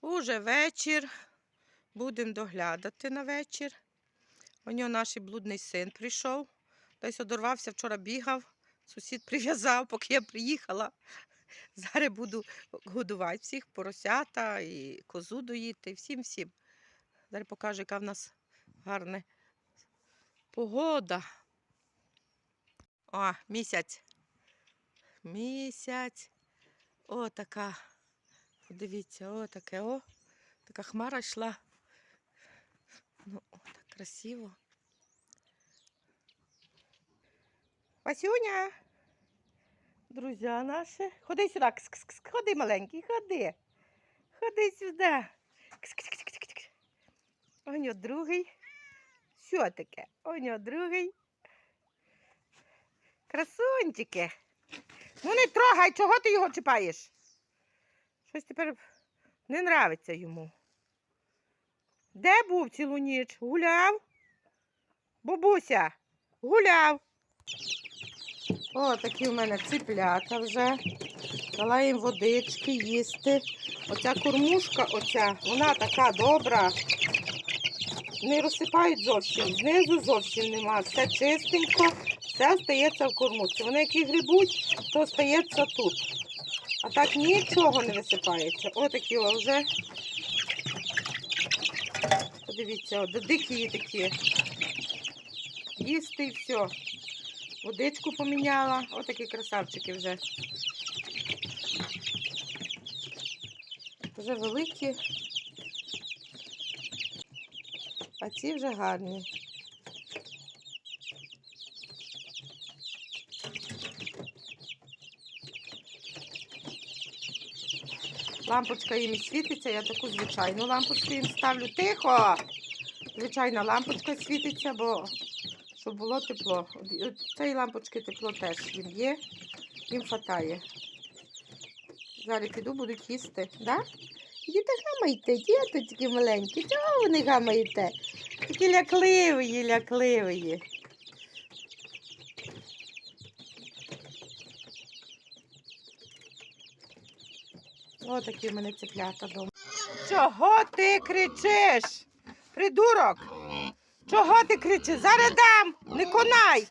Уже вечір. Будемо доглядати на вечір. У нього наш блудний син прийшов. Десь одорвався, вчора бігав. Сусід прив'язав, поки я приїхала. Зараз буду годувати всіх, поросята і козу доїти, всім всім. Зараз покажу, яка в нас гарна погода. О, місяць. Місяць. О, така. Подивіться, о, таке, о. Така хмара йшла. Ну, о, так красиво. Васюня. Друзя наші. Ходи сюди. Кс-кс-кс. Ходи, маленький, ходи. Ходи сюди. Кс-кс-кс-кс-кс. У нього другий. Що таке? У нього другий. Красунчики. Ну не трогай, чого ти його чіпаєш? Щось тепер не нравиться йому. Де був цілу ніч? Гуляв? Бабуся, гуляв. О, такі в мене циплята вже. Дала їм водички їсти. Оця кормушка, оця, вона така добра. Не розсипають зовсім, знизу зовсім нема. Все чистенько, все остається в кормушці. Вони як і грибуть, то остається тут. А так нічого не висипається. Отакі вже. Подивіться, от, дикі такі. Їсти і все. Водичку поміняла. Отакі красавчики вже. Вже великі. А ці вже гарні. Лампочка їм світиться, я таку звичайну лампочку їм ставлю. Тихо! Звичайна лампочка світиться, бо щоб було тепло. От- Цієї лампочки тепло теж їм є, їм хватає. Зараз піду, будуть їсти, да? Діти гамайте, діточки маленькі, чого ви не гамаєте? Такі лякливі, лякливі. Отакі в мене цеплята дома. Чого ти кричиш? Придурок? Чого ти кричиш? Зараз дам, не конай.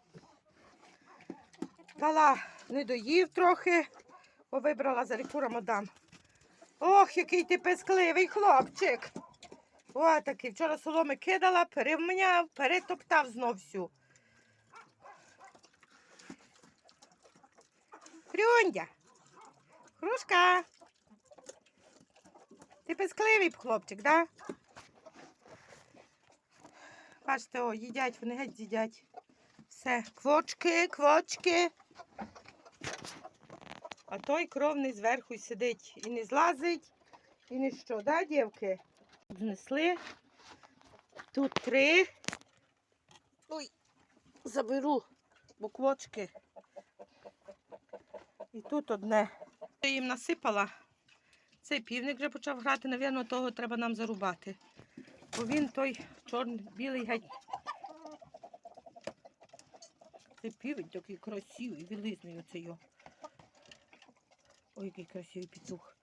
Дала, не доїв трохи, бо вибрала за рекуром дам. Ох, який ти пескливий хлопчик. О, такий. Вчора соломи кидала, перемняв, перетоптав знов всю. Хрюндя. Хрушка. Ти пескливий хлопчик, да? Бачите, о, їдять, вони геть з'їдять. Все, квочки, квочки. А той кровний зверху сидить і не злазить, і не що, да, дівки? Знесли. Тут три. Ой, заберу, бо квочки. І тут одне. Я їм насипала. Цей півник вже почав грати, навірно, того треба нам зарубати. Бо він той чорний, білий геть. Цей півень такий красивий, білизний оцей. його. Ой, який красивий петух.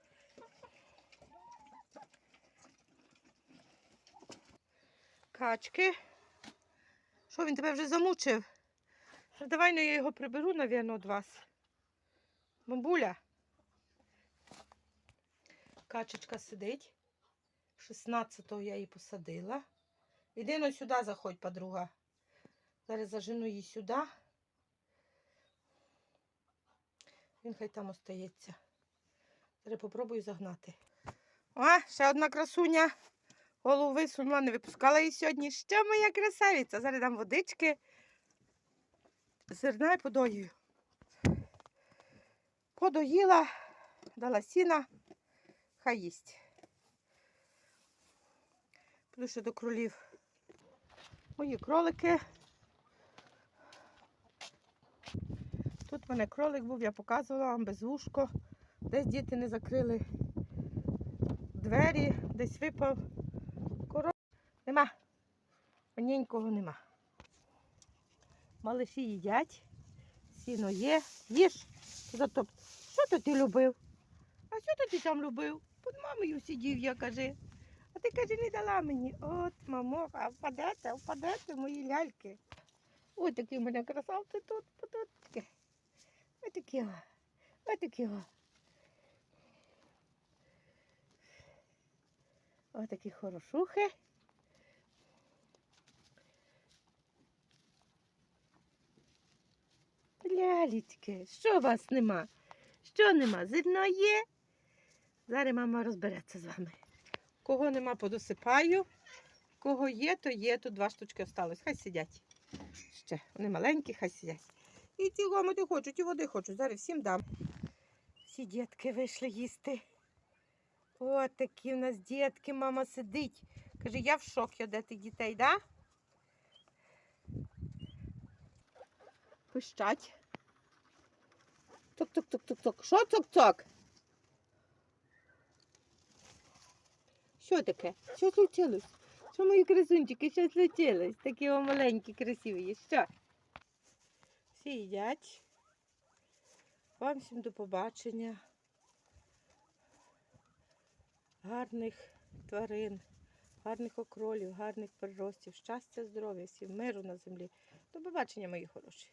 Качки. Що він тебе вже замучив? Давай ну, я його приберу, навірно, від вас. Бамбуля. Качечка сидить. 16-го я її посадила. Іди ну сюди заходь, подруга. Зараз зажену її сюди. Він хай там остається. Зараз попробую загнати. О, ще одна красуня. Голову висунула, не випускала її сьогодні. Що моя красавиця? Зараз дам водички. Зерна і подоюю. Подоїла, дала сіна, хай їсть. Піду до кролів. Мої кролики. Тут в мене кролик був, я показувала вам без вушко. Десь діти не закрили двері, десь випав. Коров. Нема. Маненького нема. Малиші їдять, сіно є. Їж. Зато що то ти любив? А що то ти там любив? Під мамою сидів я, каже. А ти каже, не дала мені. От, мамо, а впадете, впадете, мої ляльки. Ось такі в мене красавці тут, тут. Ось такі, ось такі. Ось такі хорошухи. Лялечки, що у вас нема? Що нема? Зерно є? Зараз мама розбереться з вами. Кого нема, подосипаю. Кого є, то є. Тут два штучки осталось. Хай сидять. Ще. Вони маленькі, хай сидять. І ті гомоти хочуть, і води хочуть. Зараз всім дам. Всі дітки вийшли їсти. О, такі в нас дітки, мама сидить. Каже, я в шокі тих дітей, да? Пищать. Тук-тук-тук-тук-тук. Що тук-тук? Що таке? Що случилось? Що мої красунчики, що случилось? Такі о маленькі, красиві. Що? Всі їдять. Вам всім до побачення. Гарних тварин, гарних окролів, гарних приростів, щастя, здоров'я, всім миру на землі. До побачення, мої хороші.